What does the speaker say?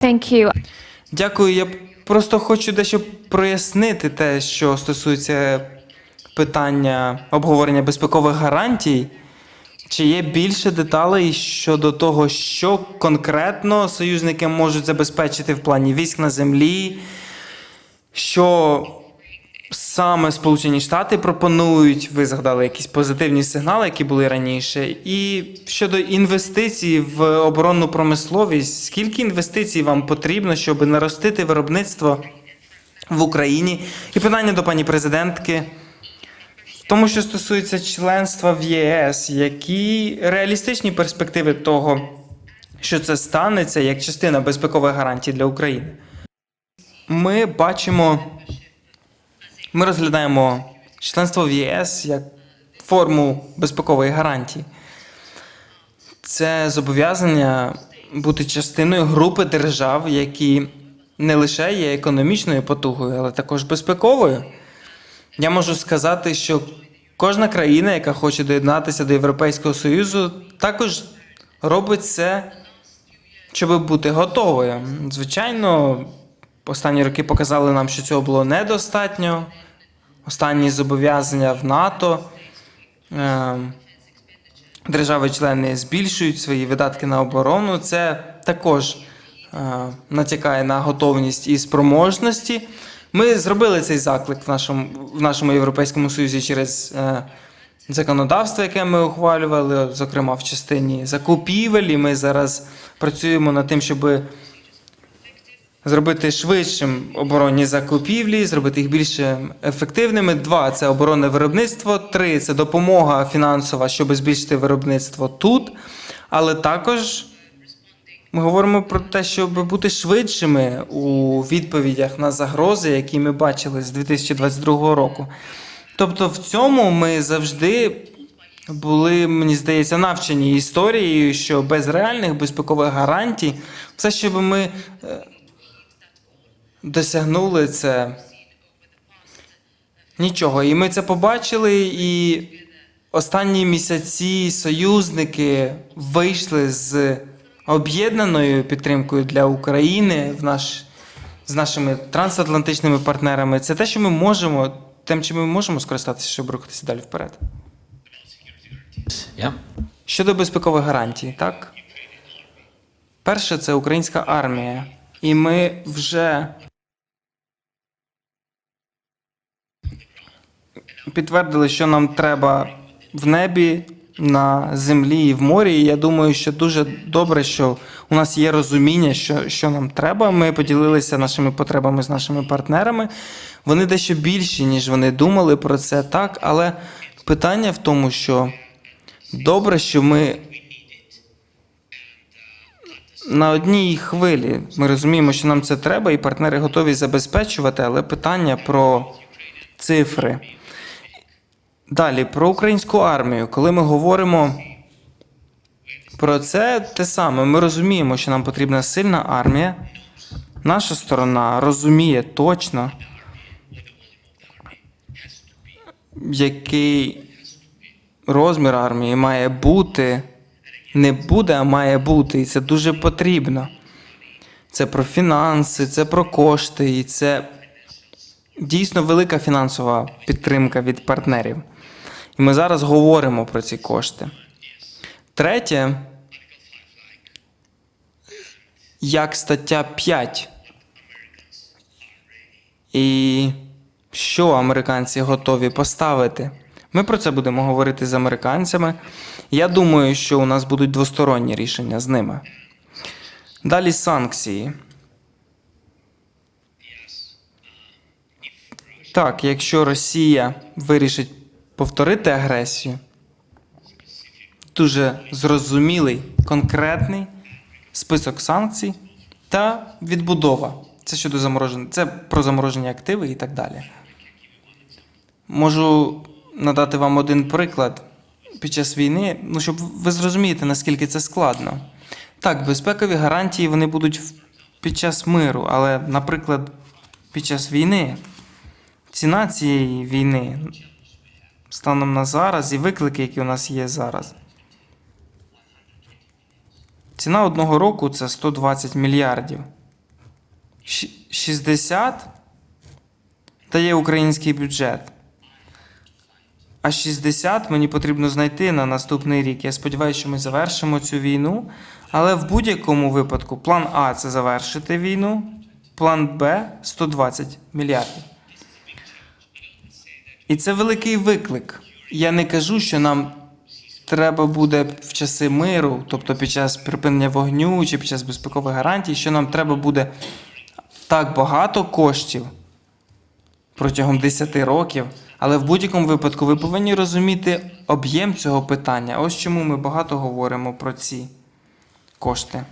Thank you. Дякую. Я просто хочу дещо прояснити те, що стосується питання обговорення безпекових гарантій. Чи є більше деталей щодо того, що конкретно союзники можуть забезпечити в плані військ на землі, що саме Сполучені Штати пропонують, ви згадали якісь позитивні сигнали, які були раніше. І щодо інвестицій в оборонну промисловість, скільки інвестицій вам потрібно, щоб наростити виробництво в Україні? І питання до пані президентки. Тому що стосується членства в ЄС, які реалістичні перспективи того, що це станеться як частина безпекових гарантій для України? Ми бачимо, ми розглядаємо членство в ЄС як форму безпекової гарантії. Це зобов'язання бути частиною групи держав, які не лише є економічною потугою, але також безпековою. Я можу сказати, що кожна країна, яка хоче доєднатися до Європейського Союзу, також робить це, щоб бути готовою. Звичайно, останні роки показали нам, що цього було недостатньо. Останні зобов'язання в НАТО. е, Держави-члени збільшують свої видатки на оборону. Це також е, натякає на готовність і спроможності. Ми зробили цей заклик в нашому, в нашому Європейському Союзі через е, законодавство, яке ми ухвалювали, зокрема в частині закупівель. І ми зараз працюємо над тим, щоб зробити швидшим оборонні закупівлі, зробити їх більш ефективними. Два це оборонне виробництво. Три це допомога фінансова, щоб збільшити виробництво тут. Але також ми говоримо про те, щоб бути швидшими у відповідях на загрози, які ми бачили з 2022 року. Тобто, в цьому ми завжди були, мені здається, навчені історією, що без реальних безпекових гарантій, все, щоб ми е, досягнули це нічого. І ми це побачили, і останні місяці союзники вийшли з об'єднаною підтримкою для України в наш, з нашими трансатлантичними партнерами. Це те, що ми можемо, тим, чим ми можемо скористатися, щоб рухатися далі вперед. Yeah. Щодо безпекових гарантій, так? Перше, це українська армія. І ми вже підтвердили, що нам треба в небі, на землі і в морі. І я думаю, що дуже добре, що у нас є розуміння, що, що нам треба. Ми поділилися нашими потребами з нашими партнерами. Вони дещо більші, ніж вони думали про це, так. Але питання в тому, що добре, що ми на одній хвилі. Ми розуміємо, що нам це треба, і партнери готові забезпечувати, але питання про цифри. Далі, про українську армію. Коли ми говоримо про це, те саме, ми розуміємо, що нам потрібна сильна армія. Наша сторона розуміє точно, який розмір армії має бути, не буде, а має бути, і це дуже потрібно. Це про фінанси, це про кошти, і це дійсно велика фінансова підтримка від партнерів. Ми зараз говоримо про ці кошти. Третє, як стаття 5. І що американці готові поставити? Ми про це будемо говорити з американцями. Я думаю, що у нас будуть двосторонні рішення з ними. Далі санкції. Так, якщо Росія вирішить повторити агресію, дуже зрозумілий, конкретний список санкцій та відбудова. Це щодо замороження, це про заморожені активи і так далі. Можу надати вам один приклад під час війни, ну щоб ви зрозумієте, наскільки це складно. Так, безпекові гарантії вони будуть під час миру, але, наприклад, під час війни ціна цієї війни станом на зараз і виклики, які у нас є зараз. Ціна одного року це 120 мільярдів. щ- 60 дає український бюджет. А 60 мені потрібно знайти на наступний рік. Я сподіваюся, що ми завершимо цю війну. Але в будь-якому випадку план А це завершити війну, план Б 120 мільярдів. І це великий виклик. Я не кажу, що нам треба буде в часи миру, тобто під час припинення вогню чи під час безпекових гарантій, що нам треба буде так багато коштів протягом 10 років. Але в будь-якому випадку ви повинні розуміти об'єм цього питання. Ось чому ми багато говоримо про ці кошти.